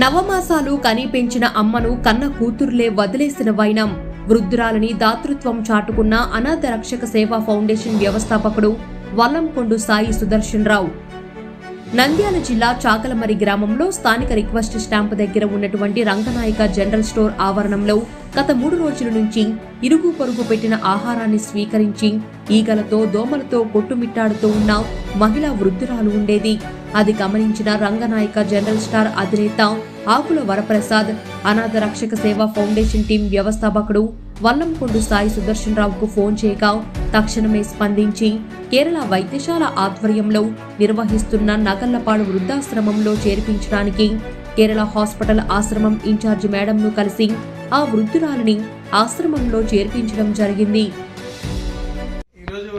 నవమాసాలు కనిపించిన అమ్మను కన్న కూతురులే వదిలేసిన వైనం. వృద్ధురాలని దాతృత్వం చాటుకున్న అనాథ రక్షక సేవా ఫౌండేషన్ వ్యవస్థాపకుడు వల్లంకొండు సాయి సుదర్శన్ రావు నంద్యాల జిల్లా చాకలమరి గ్రామంలో స్థానిక రిక్వెస్ట్ స్టాంప్ దగ్గర ఉన్నటువంటి రంగనాయక జనరల్ స్టోర్ ఆవరణంలో గత మూడు రోజుల నుంచి ఇరుగు పొరుగు పెట్టిన ఆహారాన్ని స్వీకరించి ఈగలతో దోమలతో కొట్టుమిట్టాడుతూ ఉన్న మహిళా వృద్ధురాలు ఉండేది. అది గమనించిన రంగనాయక జనరల్ స్టార్ అధినేత ఆకుల వరప్రసాద్ అనాథ రక్షక సేవా ఫౌండేషన్ టీం వ్యవస్థాపకుడు వల్లంకొండు సాయి సుదర్శన్ రావుకు ఫోన్ చేయగా తక్షణమే స్పందించి కేరళ వైద్యశాల ఆధ్వర్యంలో నిర్వహిస్తున్న నగల్లపాడు వృద్ధాశ్రమంలో చేర్పించడానికి కేరళ హాస్పిటల్ ఆశ్రమం ఇన్ఛార్జి మేడంను కలిసి ఆ వృద్ధురాలిని ఆశ్రమంలో చేర్పించడం జరిగింది. ఈరోజు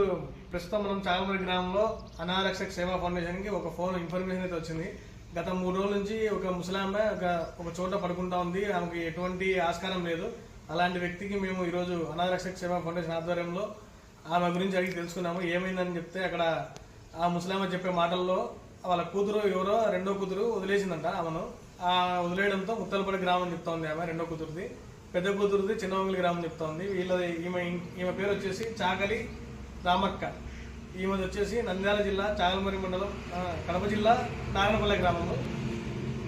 ప్రస్తుతం మనం చాగమరి గ్రామంలో అనారక్షక్ సేవా ఫౌండేషన్కి ఒక ఫోన్ ఇన్ఫర్మేషన్ అయితే వచ్చింది. గత మూడు రోజుల నుంచి ఒక ముసలామె ఒక ఒక చోట పడుకుంటా ఉంది. ఆమెకి ఎటువంటి ఆస్కారం లేదు. అలాంటి వ్యక్తికి మేము ఈరోజు అనారక్షక్ సేవా ఫౌండేషన్ ఆధ్వర్యంలో ఆమె గురించి అడిగి తెలుసుకున్నాము. ఏమైందని చెప్తే అక్కడ ఆ ముసలామె చెప్పే మాటల్లో వాళ్ళ కూతురు ఎవరో రెండో కూతురు వదిలేసిందంట ఆమెను. వదిలేయడంతో ముత్తలపల్లి గ్రామం చెప్తోంది ఆమె రెండో కూతురుది. పెద్ద కూతురుది చిన్నవంగలి గ్రామం చెప్తోంది. వీళ్ళది వీళ్ళ ఈమె ఈమె పేరు వచ్చేసి చాకలి రామక్క. ఈమెది వచ్చేసి నంద్యాల జిల్లా చాగలమరి మండలం కడప జిల్లా నాగనపల్లి గ్రామము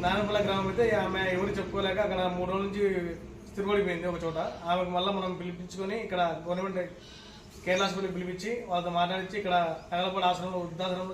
నాగనపల్లి గ్రామం అయితే ఆమె ఎవరు చెప్పుకోలేక అక్కడ మూడు రోజుల నుంచి స్థిరపడిపోయింది ఒక చోట. ఆమెకు మళ్ళీ మనం పిలిపించుకొని ఇక్కడ గవర్నమెంట్ కేరళ హాస్పిటల్కి పిలిపించి వాళ్ళతో మాట్లాడించి ఇక్కడ నగలపల్లి ఆశ్రమంలో వృద్ధాశ్రమంలో